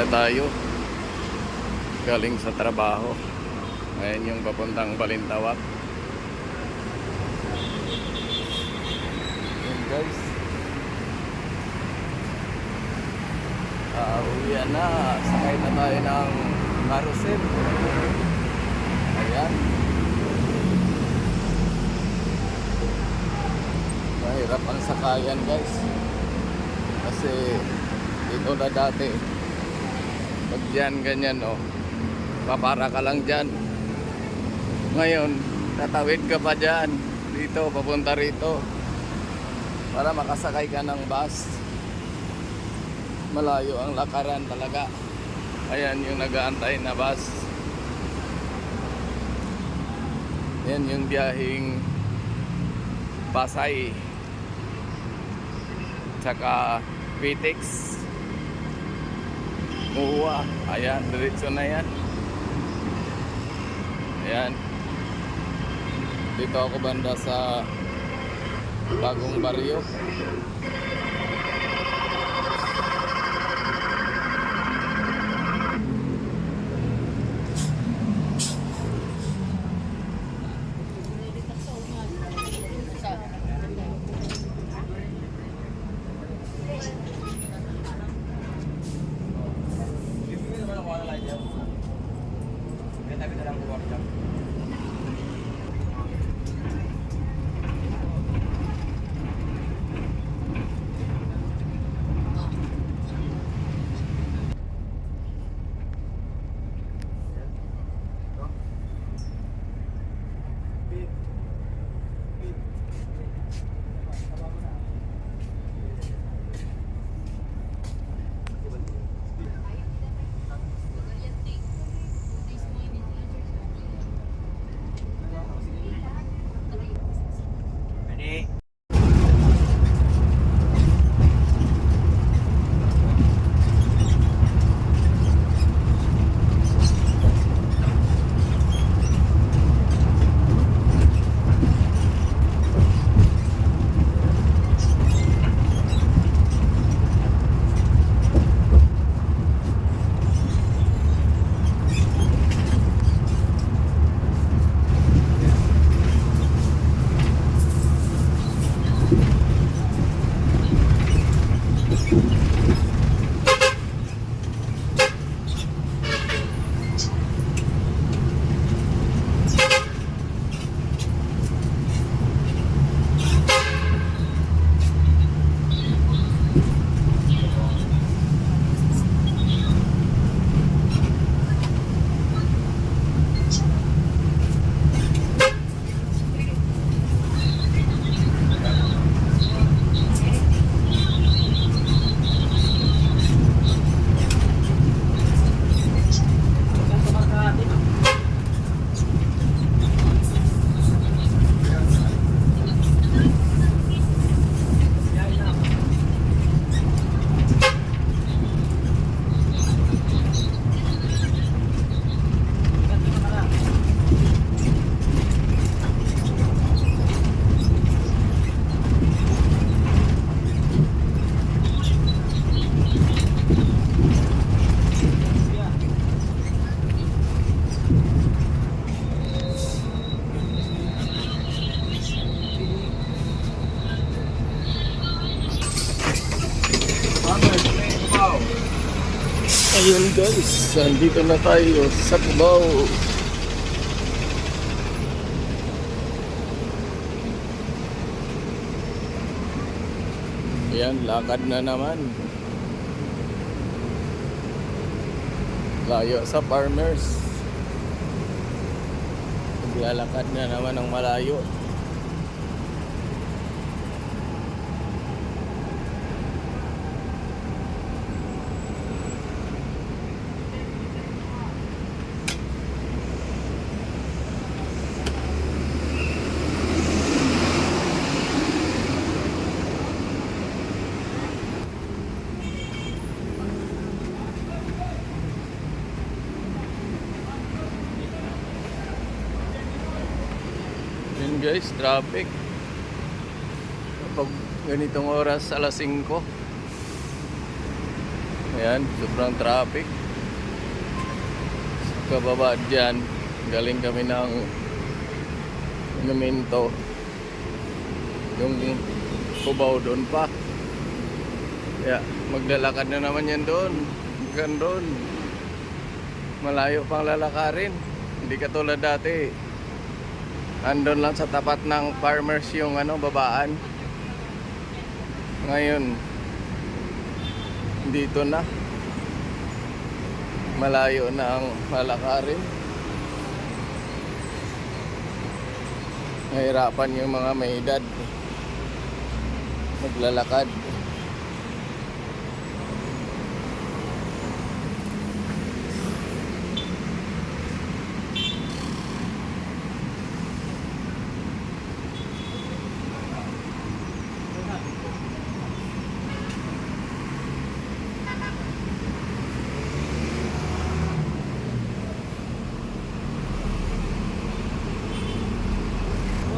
na tayo. Galing sa trabaho. Ngayon yung papuntang Balintawak. Yun guys. Ah, uwian na. Sakay na tayo ng carousel. Ayan. Mahirap ang sakayan guys. Kasi dito na dati. Pag dyan ganyan oh. Papara ka lang dyan. Ngayon, tatawid ka pa dyan. Dito, papunta rito. Para makasakay ka ng bus. Malayo ang lakaran talaga. Ayan yung nag-aantay na bus. Yan yung biyahing Pasay tsaka Vitex Muwa ayan diretso na yan. Ayan. Dito ako banda sa bagong baryo Ayun guys, nandito na tayo sa Cubao. Ayan, lakad na naman. Layo sa farmers. Naglalakad na naman ng malayo. Guys, traffic. Kapag ganitong oras, alas 5. Ayan, sobrang traffic. Sa kababa dyan, galing kami ng Naminto. Yung Cubao doon pa. Kaya maglalakad na naman yan doon. Hanggang doon. Malayo pang lalakarin. Hindi katulad dati. Andon lang sa tapat ng farmers yung ano, babaan. Ngayon, dito na. Malayo na ang lalakarin. Nahirapan yung mga may edad. Maglalakad.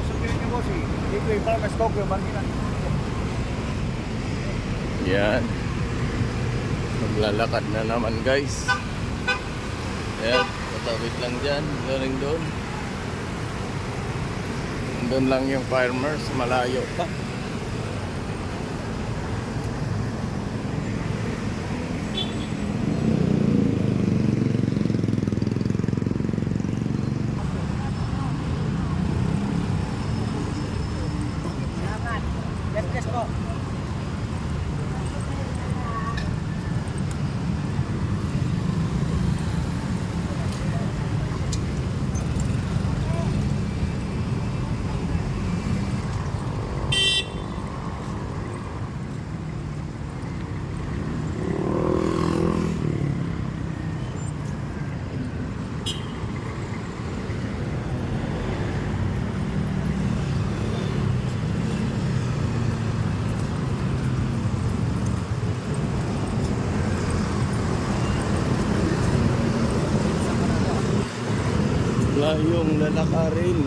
Sabihin niyo boss eh, dito yung farmers coke yung banginan. Yan. Maglalakad na naman guys. Yan. Patawid lang dyan. Galing doon. Doon lang yung farmers. Malayo pa. 是？Layong lalakarin.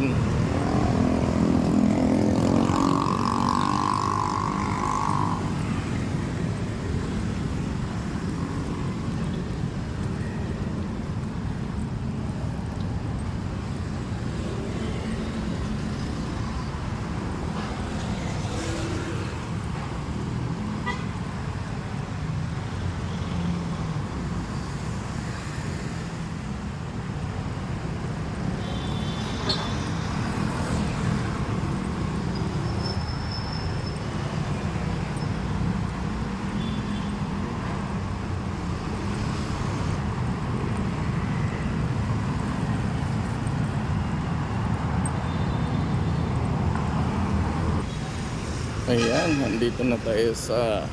Ayan, nandito na tayo sa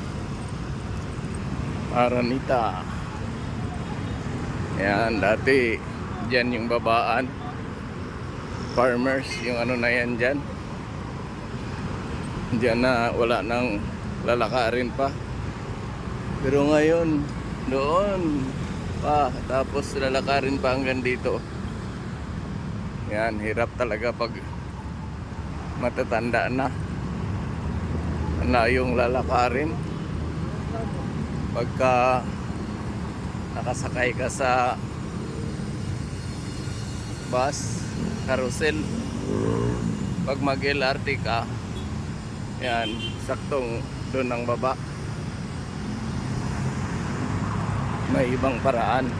Aranita. Ayan, dati dyan yung babaan. Farmers, yung ano na yan dyan. Diyan na wala nang lalakarin pa. Pero ngayon, doon pa. Tapos lalakarin pa hanggang dito. Yan, hirap talaga pag matatanda na na yung lalakarin. Pagka nakasakay ka sa bus, carousel pag mag LRT ka yan, saktong doon ang baba. May ibang paraan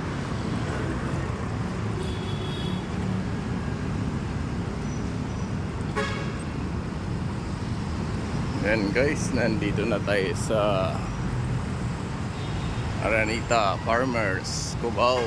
Yan guys, nandito na tayo sa Aranita Farmers, Cubao.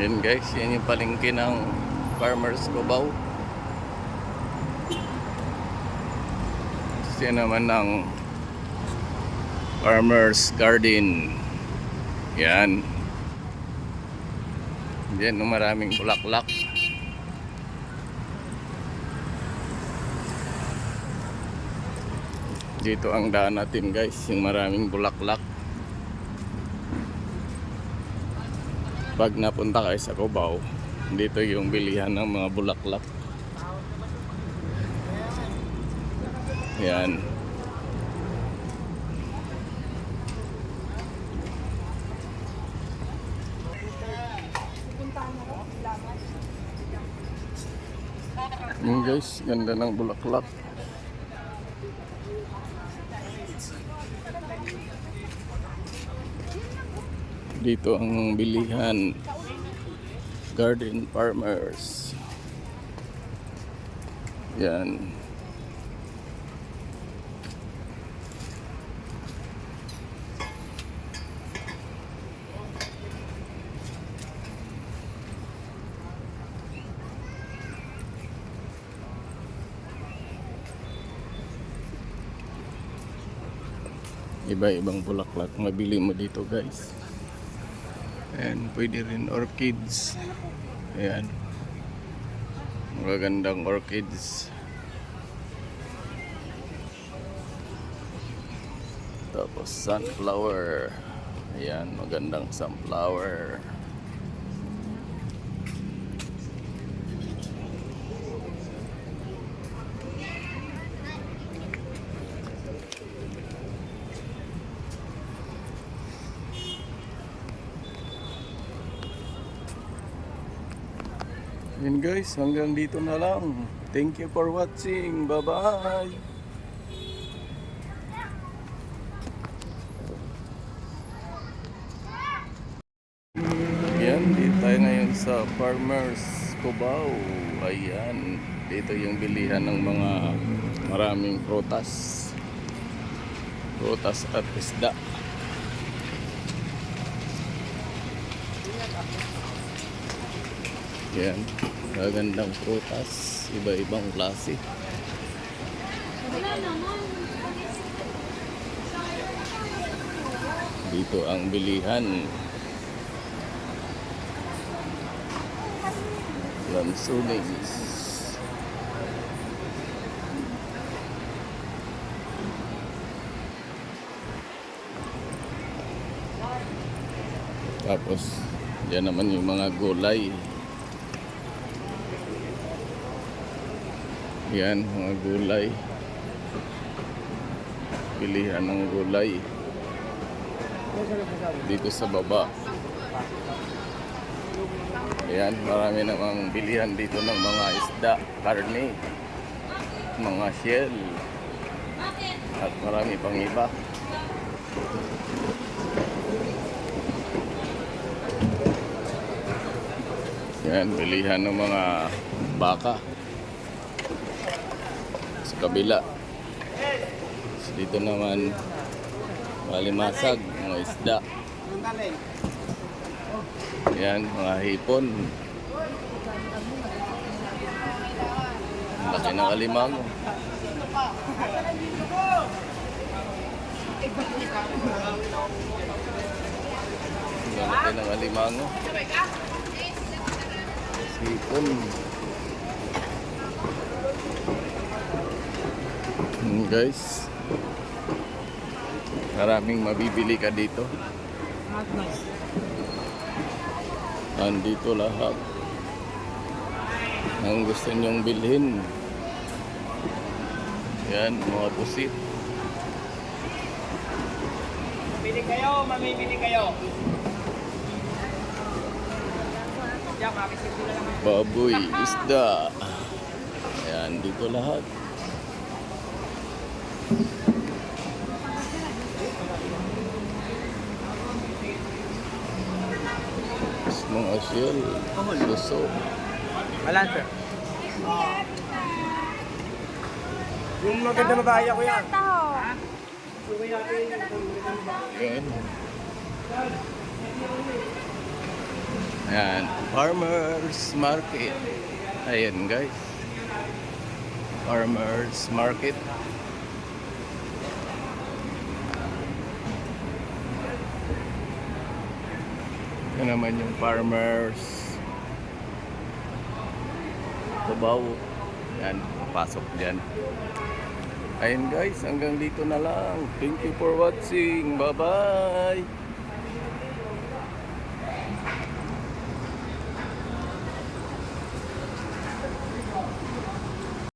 Yan guys, yan yung palengke ng Farmers Cubao. Yan naman ng Farmers Garden. Yan. Yan, no, maraming bulaklak. Dito ang daan natin guys, yung maraming bulaklak. Pag napunta kayo sa Cubao, dito yung bilihan ng mga bulaklak. Yan. Yung guys, ganda ng bulaklak. Dito ang bilihan. Garden Farmers. Yan. Iba-ibang bulaklak mabili mo dito guys. Ayan, pwede rin orchids. Ayan. Magagandang orchids. Tapos sunflower. Ayan, magandang sunflower. Yun guys, hanggang dito na lang. Thank you for watching. Bye-bye. Yan, dito tayo ngayon sa Farmers Cubao. Ayan, dito yung bilihan ng mga maraming prutas. Prutas at isda. Yan, magandang prutas, iba-ibang klase. Dito ang bilihan. Lansunings. Tapos, yan naman yung mga gulay. Yan, mga gulay. Pilihan ng gulay. Dito sa baba. Ayan, marami namang bilihan dito ng mga isda, karne, mga shell, at marami pang iba. Yan, bilihan ng mga baka kabila. So, dito naman malimasag, mga isda. Yan, mga hipon. Laki ng alimango. Ang Laki ng alimango. Hipon. Guys. Maraming mabibili ka dito. Andito lahat. Ang gusto nyong bilhin. Yan, mga pusit. Mamili kayo, mamimili kayo. Baboy, isda. Ayan, dito lahat. Tapos mga shell, suso. Alan, sir. Yung maganda babae ako yan. Ayan. Ayan, farmers market. Ayan guys. Farmers market. Yan naman yung farmers. Cubao. Yan, pasok dyan. Ayun guys, hanggang dito na lang. Thank you for watching. Bye-bye.